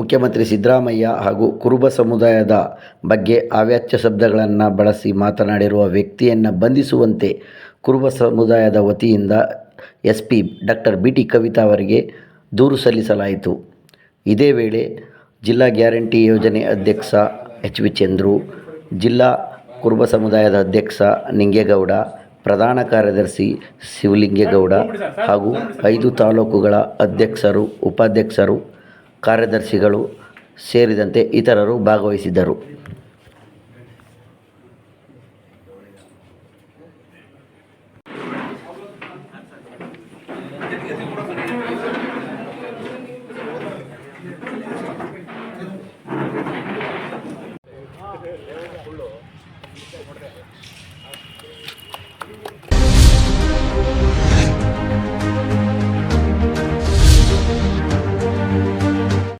ಮುಖ್ಯಮಂತ್ರಿ ಸಿದ್ದರಾಮಯ್ಯ ಹಾಗೂ ಕುರುಬ ಸಮುದಾಯದ ಬಗ್ಗೆ ಅವ್ಯಾಚ್ಯ ಶಬ್ದಗಳನ್ನು ಬಳಸಿ ಮಾತನಾಡಿರುವ ವ್ಯಕ್ತಿಯನ್ನು ಬಂಧಿಸುವಂತೆ ಕುರುಬ ಸಮುದಾಯದ ವತಿಯಿಂದ S P doctor B T Kavitha ಅವರಿಗೆ ದೂರು ಸಲ್ಲಿಸಲಾಯಿತು. ಇದೇ ವೇಳೆ ಜಿಲ್ಲಾ ಗ್ಯಾರಂಟಿ ಯೋಜನೆ ಅಧ್ಯಕ್ಷ ಎಚ್ ವಿ ಚಂದ್ರು, ಜಿಲ್ಲಾ ಕುರುಬ ಸಮುದಾಯದ ಅಧ್ಯಕ್ಷ ನಿಂಗೇಗೌಡ, ಪ್ರಧಾನ ಕಾರ್ಯದರ್ಶಿ ಶಿವಲಿಂಗೇಗೌಡ ಹಾಗೂ ಐದು ತಾಲೂಕುಗಳ ಅಧ್ಯಕ್ಷರು, ಉಪಾಧ್ಯಕ್ಷರು ಕಾರ್ಯದರ್ಶಿಗಳು ಸೇರಿದಂತೆ ಇತರರು ಭಾಗವಹಿಸಿದ್ದರು.